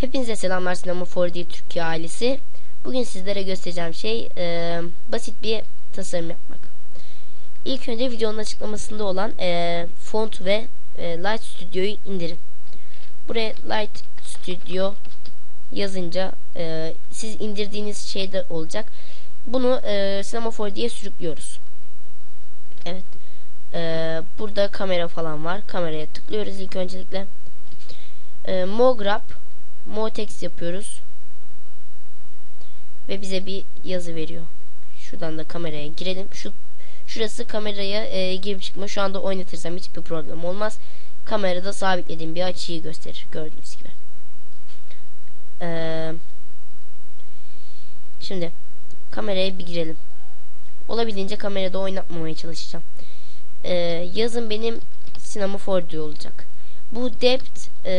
Hepinize selamlar Sinema 4D Türkiye ailesi. Bugün sizlere göstereceğim şey e, basit bir tasarım yapmak. İlk önce videonun açıklamasında olan e, font ve e, Light Studio'yu indirin. Buraya Light Studio yazınca e, siz indirdiğiniz şeyde olacak. Bunu e, Sinema 4D'ye sürüklüyoruz. Evet. E, burada kamera falan var. Kameraya tıklıyoruz ilk öncelikle. E, Mograph Motex yapıyoruz. Ve bize bir yazı veriyor. Şuradan da kameraya girelim. Şu şurası kameraya e, girip çıkma. Şu anda oynatırsam hiçbir problem olmaz. Kamerada sabitlediğim bir açıyı gösterir. Gördüğünüz gibi. Ee, şimdi kameraya bir girelim. Olabildiğince kamerada oynatmamaya çalışacağım. Ee, yazın benim sinema 4D olacak. Bu depth e,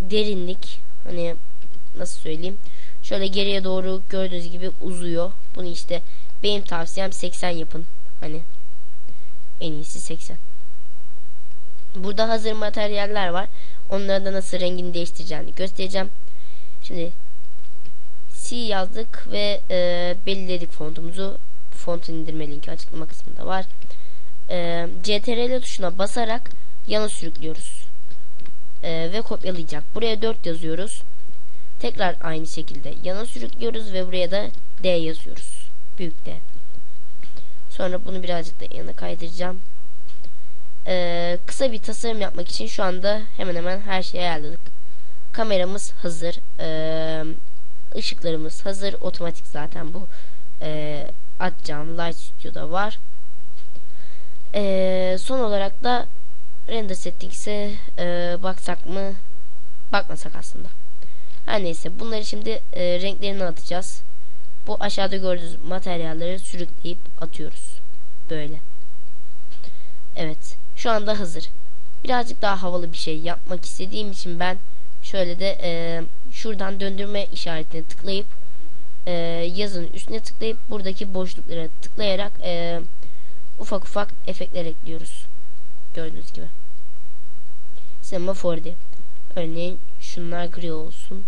derinlik hani nasıl söyleyeyim? Şöyle geriye doğru gördüğünüz gibi uzuyor. Bunu işte benim tavsiyem 80 yapın. Hani en iyisi 80 burada hazır materyaller var. Onları da nasıl rengini değiştireceğini göstereceğim. Şimdi C yazdık ve e, belirledik fontumuzu. Fontun indirme linki açıklama kısmında var. E, CTRL tuşuna basarak yana sürüklüyoruz e, ve kopyalayacak. Buraya 4 yazıyoruz. Tekrar aynı şekilde yana sürüklüyoruz ve buraya da D yazıyoruz. Büyük D. Sonra bunu birazcık da yana kaydıracağım. Ee, kısa bir tasarım yapmak için şu anda hemen hemen her şeyi ayarladık. Kameramız hazır. Ee, hazır. Otomatik zaten bu. Ee, atacağım Light Studio'da var. Ee, son olarak da render settings'e e, baksak mı? Bakmasak aslında. Her neyse bunları şimdi e, renklerini atacağız. Bu aşağıda gördüğünüz materyalleri sürükleyip atıyoruz. Böyle. Evet. Şu anda hazır. Birazcık daha havalı bir şey yapmak istediğim için ben şöyle de e, şuradan döndürme işaretine tıklayıp e, yazının üstüne tıklayıp buradaki boşluklara tıklayarak e, ufak ufak efektler ekliyoruz. Gördüğünüz gibi. 4D. Örneğin şunlar gri olsun.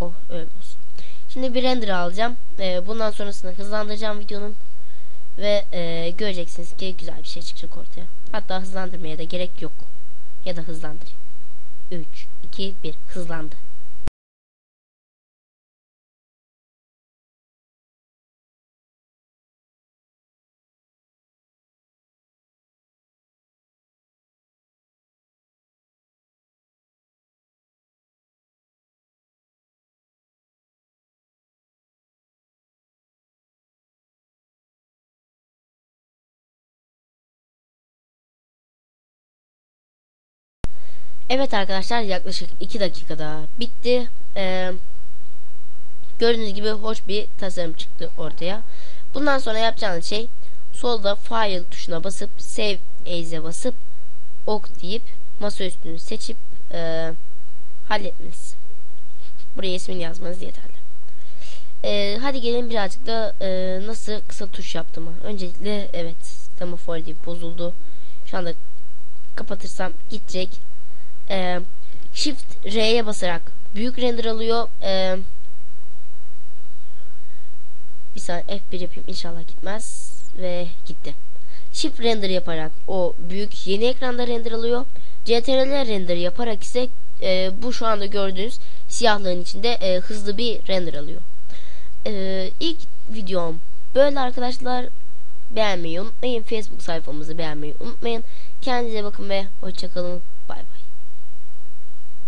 Oh öyle olsun. Şimdi bir render alacağım. Ee, bundan sonrasında hızlandıracağım videonun. Ve e, göreceksiniz ki güzel bir şey çıkacak ortaya. Hatta hızlandırmaya da gerek yok. Ya da hızlandırayım. 3, 2, 1 hızlandı. Evet arkadaşlar yaklaşık 2 dakikada bitti. Ee, gördüğünüz gibi hoş bir tasarım çıktı ortaya. Bundan sonra yapacağınız şey solda file tuşuna basıp save as'e basıp ok deyip masa üstünü seçip e, halletmeniz. Buraya ismini yazmanız yeterli. Ee, hadi gelin birazcık da e, nasıl kısa tuş yaptığımı. Öncelikle evet Stammer 4D bozuldu. Şu anda kapatırsam gidecek e, R'ye basarak büyük render alıyor. E, bir saniye F1 yapayım inşallah gitmez ve gitti. Shift render yaparak o büyük yeni ekranda render alıyor. CTRL render yaparak ise e, bu şu anda gördüğünüz siyahlığın içinde e, hızlı bir render alıyor. E, ilk videom böyle arkadaşlar. Beğenmeyi unutmayın. Facebook sayfamızı beğenmeyi unutmayın. Kendinize bakın ve hoşçakalın. Bay bay.